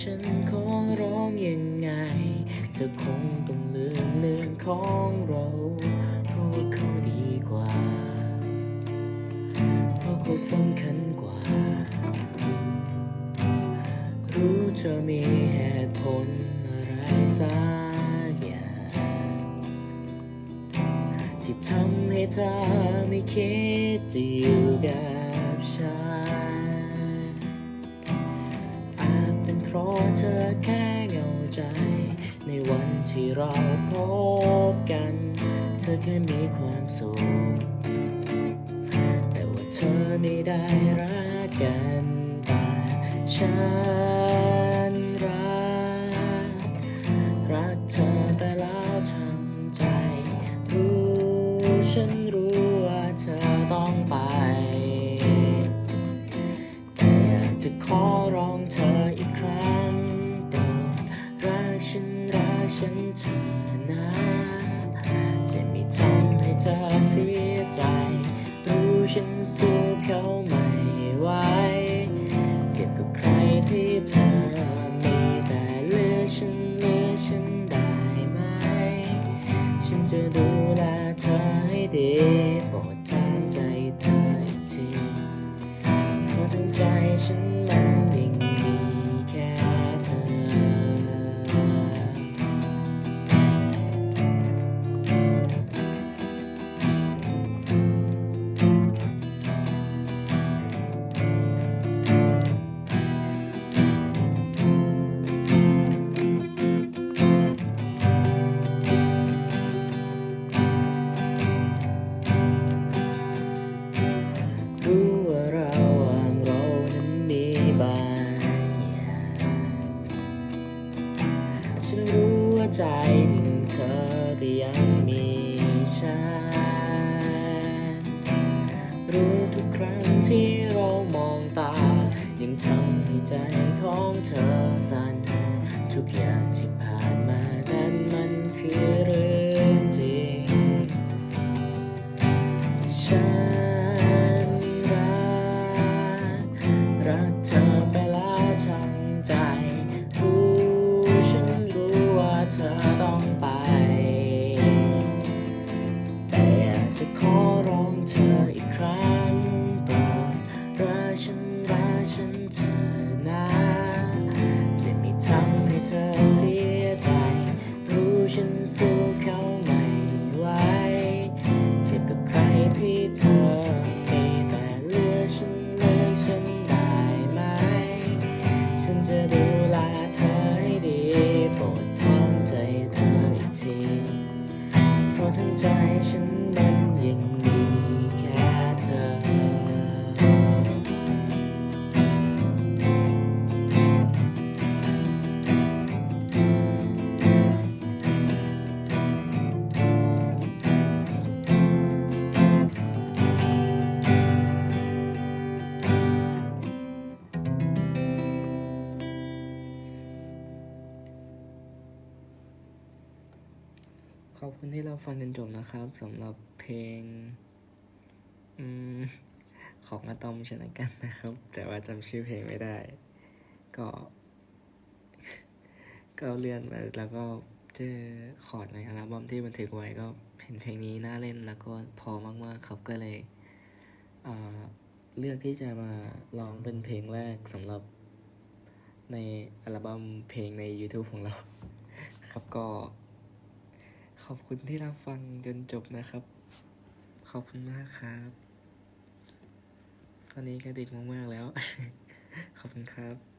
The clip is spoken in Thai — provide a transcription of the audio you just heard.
ฉันขอร้องยังไง เธอคงต้องลืมเรื่องของเรา เพราะว่าเขาดีกว่า เพราะเขาสำคัญกว่า รู้เธอมีเหตุผลอะไรสักอย่างที่ทำให้เธอไม่คิดจะอยู่กับฉัน เพราะเธอแค่เหงาใจ ในวันที่เราพบกัน เธอแค่มีความสุข แต่ว่าเธอไม่ได้รักกันแบบฉันรัก รักเธอไปแล้วทั้งใจ รู้ฉันรู้ จะขอร้องเธออีกครั้งโปรดรักฉันรักฉันเธอนะ จะไม่ทำให้เธอเสียใจ รู้ฉันสู้เขาไม่ไหวเจ็บกับใครที่เธอมีแต่เหลือฉันเหลือฉันได้ไหม ฉันจะดูแลเธอให้ดี ฉันรู้ว่าใจหนึ่งเธอก็ยังมีฉัน รู้ทุกครั้งที่เรามองตา ยังทำให้ใจของเธอสั่น ทุกอย่างที่ผ่านมานั้นมันคือเรื่องจริง ฉันรัก รักเธอ ทำให้เธอเสียใจ รู้ฉันสู้เขาไม่ไหวเจ็บกับใครที่เธอมีแต่เหลือฉันเลือฉันได้ไหม ฉันจะดูแลเธอให้ดีโปรดทำใจเธออีกที เพราะทั้งใจฉัน ขอบคุณที่เราฟังจนจบนะครับสำหรับเพลงอของอะตอมชนะกันนะครับ แต่ว่าจำชื่อเพลงไม่ได้ ก็ ก็เลื่อนมาแล้วก็เจอคอร์ดในอัลบั้มที่บันทึกไว้ก็เห็นเพลงนี้น่าเล่นแล้วก็พอมากๆครับก็เลยเลือกที่จะมาร้องเป็นเพลงแรกสำหรับในอัลบั้มเพลงใน YouTube ของเรา ครับก็ ขอบคุณที่รับฟังจนจบนะครับ ขอบคุณมากครับ ตอนนี้ก็ดึกมากๆแล้ว ขอบคุณครับ